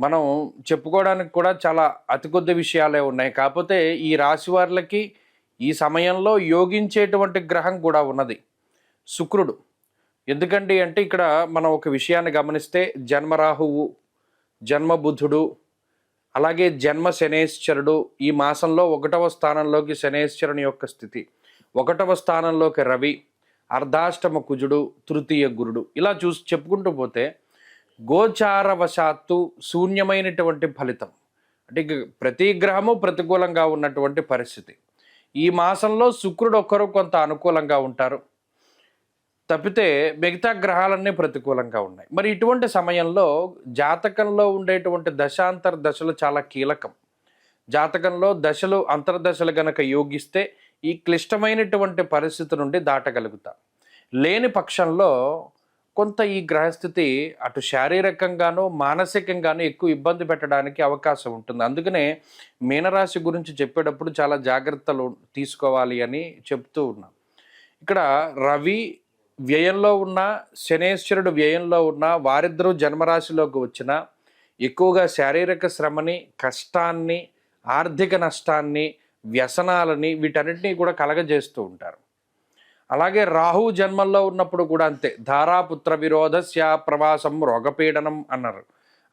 మనం చెప్పుకోవడానికి కూడా చాలా అతి కొద్ది విషయాలే ఉన్నాయి. కాకపోతే ఈ రాశి వారికి ఈ సమయంలో యోగించేటువంటి గ్రహం కూడా ఉన్నది. శుక్రుడు. ఎందుకండి అంటే ఇక్కడ మనం ఒక విషయాన్ని గమనిస్తే జన్మరాహువు జన్మబుధుడు అలాగే జన్మ శనేశ్వరుడు ఈ మాసంలో ఒకటవ స్థానంలోకి శనేశ్వరుని యొక్క స్థితి. ఒకటవ స్థానంలోకి రవి అర్ధాష్టమ కుజుడు తృతీయ గురుడు ఇలా చూసి చెప్పుకుంటూ పోతే గోచారవశాత్తు శూన్యమైనటువంటి ఫలితం. అంటే ప్రతి గ్రహము ప్రతికూలంగా ఉన్నటువంటి పరిస్థితి. ఈ మాసంలో శుక్రుడు ఒక్కరు కొంత అనుకూలంగా ఉంటారు. తప్పితే మిగతా గ్రహాలన్నీ ప్రతికూలంగా ఉన్నాయి. మరి ఇటువంటి సమయంలో జాతకంలో ఉండేటువంటి దశాంతర దశలు చాలా కీలకం. జాతకంలో దశలు అంతర్దశలు గనక యోగిస్తే ఈ క్లిష్టమైనటువంటి పరిస్థితి నుండి దాటగలుగుతాం. లేని పక్షంలో కొంత ఈ గ్రహస్థితి అటు శారీరకంగానూ మానసికంగానూ ఎక్కువ ఇబ్బంది పెట్టడానికి అవకాశం ఉంటుంది. అందుకనే మీనరాశి గురించి చెప్పేటప్పుడు చాలా జాగ్రత్తలు తీసుకోవాలి అని చెప్తూ ఉన్నాం. ఇక్కడ రవి వ్యయంలో ఉన్న శనేశ్వరుడు వ్యయంలో ఉన్న వారిద్దరూ జన్మరాశిలోకి వచ్చిన ఎక్కువగా శారీరక శ్రమని కష్టాన్ని ఆర్థిక నష్టాన్ని వ్యసనాలని వీటన్నిటినీ కూడా కలగజేస్తూ ఉంటారు. అలాగే రాహు జన్మల్లో ఉన్నప్పుడు కూడా అంతే. ధారాపుత్ర విరోధస్య ప్రవాసం రోగపీడనం అన్నారు.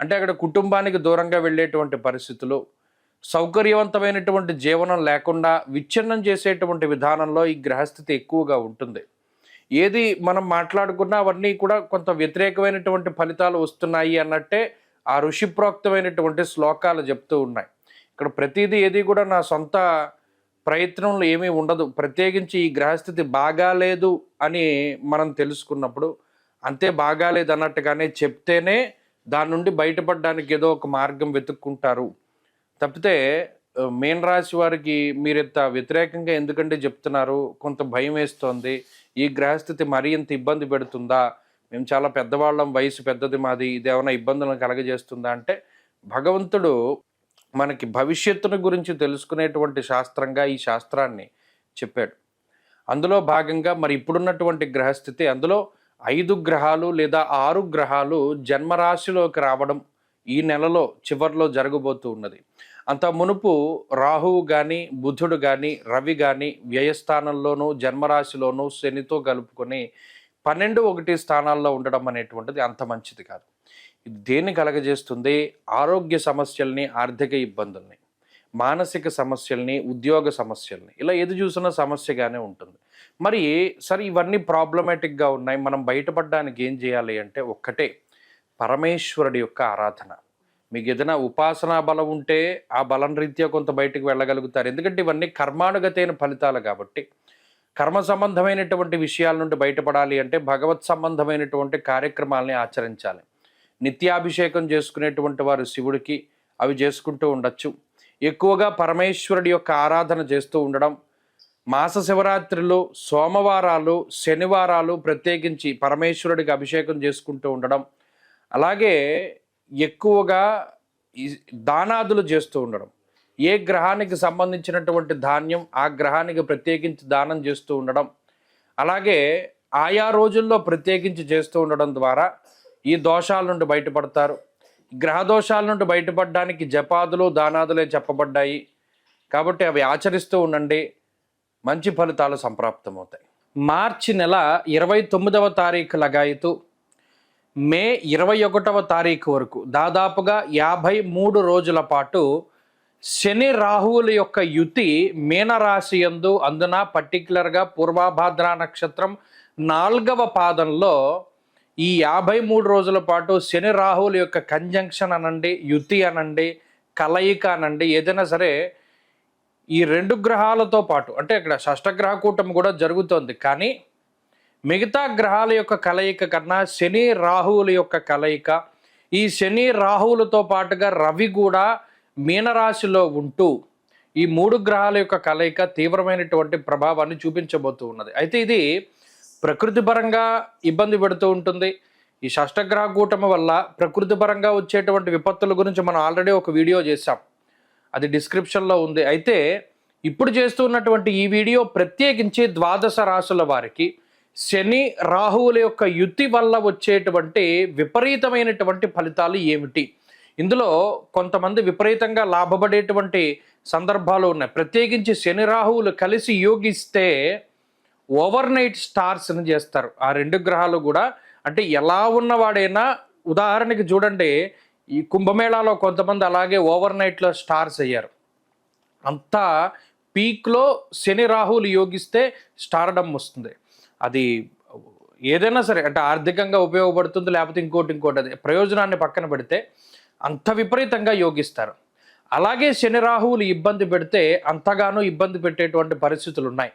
అంటే అక్కడ కుటుంబానికి దూరంగా వెళ్ళేటువంటి పరిస్థితులు సౌకర్యవంతమైనటువంటి జీవనం లేకుండా విచ్ఛిన్నం చేసేటువంటి విధానంలో ఈ గ్రహస్థితి ఎక్కువగా ఉంటుంది. ఏది మనం మాట్లాడుకున్నా అవన్నీ కూడా కొంత వ్యతిరేకమైనటువంటి ఫలితాలు వస్తున్నాయి అన్నట్టే ఆ ఋషిప్రోక్తమైనటువంటి శ్లోకాలు చెప్తూ ఉన్నాయి. ఇక్కడ ప్రతిదీ ఏది కూడా నా సొంత ప్రయత్నంలో ఏమీ ఉండదు. ప్రత్యేకించి ఈ గ్రహస్థితి బాగాలేదు అని మనం తెలుసుకున్నప్పుడు అంతే బాగాలేదు అన్నట్టుగానే చెప్తేనే దాని నుండి బయటపడడానికి ఏదో ఒక మార్గం వెతుక్కుంటారు. తప్పితే ఆ, మీన రాశి వారికి మీరు ఇంత వ్యతిరేకంగా ఎందుకంటే చెప్తున్నారు? కొంత భయం వేస్తోంది. ఈ గ్రహస్థితి మరీ ఇంత ఇబ్బంది పెడుతుందా? మేము చాలా పెద్దవాళ్ళం వయసు పెద్దది మాది ఇది ఏమైనా ఇబ్బందులను కలగజేస్తుందా? అంటే భగవంతుడు మనకి భవిష్యత్తును గురించి తెలుసుకునేటువంటి శాస్త్రంగా ఈ శాస్త్రాన్ని చెప్పాడు. అందులో భాగంగా మరి ఇప్పుడున్నటువంటి గ్రహస్థితి అందులో ఐదు గ్రహాలు లేదా ఆరు గ్రహాలు జన్మరాశిలోకి రావడం ఈ నెలలో చివరిలో జరగబోతూ ఉన్నది. అంత మునుపు రాహువు కానీ బుధుడు కానీ రవి కానీ వ్యయస్థానంలోనూ జన్మరాశిలోనూ శనితో కలుపుకొని పన్నెండు ఒకటి స్థానాల్లో ఉండడం అనేటువంటిది అంత మంచిది కాదు. దేన్ని కలగజేస్తుంది? ఆరోగ్య సమస్యల్ని ఆర్థిక ఇబ్బందుల్ని మానసిక సమస్యల్ని ఉద్యోగ సమస్యల్ని ఇలా ఏది చూసినా సమస్యగానే ఉంటుంది. మరి సరే ఇవన్నీ ప్రాబ్లమేటిక్గా ఉన్నాయి. మనం బయటపడడానికి ఏం చేయాలి అంటే ఒక్కటే పరమేశ్వరుడి యొక్క ఆరాధన. మీకు ఏదైనా ఉపాసనా బలం ఉంటే ఆ బలం రీత్యా కొంత బయటకు వెళ్ళగలుగుతారు. ఎందుకంటే ఇవన్నీ కర్మానుగతైన ఫలితాలు కాబట్టి. కర్మ సంబంధమైనటువంటి విషయాల నుండి బయటపడాలి అంటే భగవత్ సంబంధమైనటువంటి కార్యక్రమాలని ఆచరించాలి. నిత్యాభిషేకం చేసుకునేటువంటి వారు శివుడికి అవి చేసుకుంటూ ఉండొచ్చు. ఎక్కువగా పరమేశ్వరుడి యొక్క ఆరాధన చేస్తూ ఉండడం మాస శివరాత్రిలో సోమవారాలు శనివారాలు ప్రత్యేకించి పరమేశ్వరుడికి అభిషేకం చేసుకుంటూ ఉండడం అలాగే ఎక్కువగా దానాదులు చేస్తూ ఉండడం. ఏ గ్రహానికి సంబంధించినటువంటి ధాన్యం ఆ గ్రహానికి ప్రత్యేకించి దానం చేస్తూ ఉండడం అలాగే ఆయా రోజుల్లో ప్రత్యేకించి చేస్తూ ఉండడం ద్వారా ఈ దోషాల నుండి బయటపడతారు. గ్రహ దోషాల నుండి బయటపడడానికి జపాదులు దానాదులే చెప్పబడ్డాయి. కాబట్టి అవి ఆచరిస్తూ ఉండండి. మంచి ఫలితాలు సంప్రాప్తమవుతాయి. మార్చి నెల ఇరవై తొమ్మిదవ తారీఖు లగాయతు. మే ఇరవై ఒకటవ తారీఖు వరకు దాదాపుగా యాభై మూడు రోజుల పాటు శని రాహువుల యొక్క యుతి మీనరాశి యందు అందున పర్టికులర్గా పూర్వాభాద్ర నక్షత్రం నాలుగవ పాదంలో ఈ యాభై మూడు రోజుల పాటు శని రాహువుల యొక్క కంజంక్షన్ అనండి యుతి అనండి కలయిక అనండి ఏదైనా సరే ఈ రెండు గ్రహాలతో పాటు అంటే ఇక్కడ షష్టగ్రహ కూటమి కూడా జరుగుతోంది. కానీ మిగతా గ్రహాల యొక్క కలయిక కన్నా శని రాహువుల యొక్క కలయిక ఈ శని రాహువులతో పాటుగా రవి కూడా మీనరాశిలో ఉంటూ ఈ మూడు గ్రహాల యొక్క కలయిక తీవ్రమైనటువంటి ప్రభావాన్ని చూపించబోతూ ఉన్నది. అయితే ఇది ప్రకృతి పరంగా ఇబ్బంది పెడుతూ ఉంటుంది. ఈ షష్టగ్రహ కూటమి వల్ల ప్రకృతి పరంగా వచ్చేటువంటి విపత్తుల గురించి మనం ఆల్రెడీ ఒక వీడియో చేశాం. అది డిస్క్రిప్షన్లో ఉంది. అయితే ఇప్పుడు చేస్తున్నటువంటి ఈ వీడియో ప్రత్యేకించి ద్వాదశ రాశుల వారికి శని రాహువుల యొక్క యుతి వల్ల వచ్చేటువంటి విపరీతమైనటువంటి ఫలితాలు ఏమిటి? ఇందులో కొంతమంది విపరీతంగా లాభపడేటువంటి సందర్భాలు ఉన్నాయి. ప్రత్యేకించి శని రాహువులు కలిసి యోగిస్తే ఓవర్ నైట్ స్టార్స్ని చేస్తారు. ఆ రెండు గ్రహాలు కూడా అంటే ఎలా ఉన్నవాడైనా ఉదాహరణకి చూడండి ఈ కుంభమేళాలో కొంతమంది అలాగే ఓవర్ నైట్లో స్టార్స్ అయ్యారు. అంతా పీక్లో శని రాహులు యోగిస్తే స్టార్డమ్ వస్తుంది. అది ఏదైనా సరే అంటే ఆర్థికంగా ఉపయోగపడుతుంది లేకపోతే ఇంకోటి ఇంకోటి అది ప్రయోజనాన్ని పక్కన పెడితే అంత విపరీతంగా యోగిస్తారు. అలాగే శని రాహువులు ఇబ్బంది పెడితే అంతగానో ఇబ్బంది పెట్టేటువంటి పరిస్థితులు ఉన్నాయి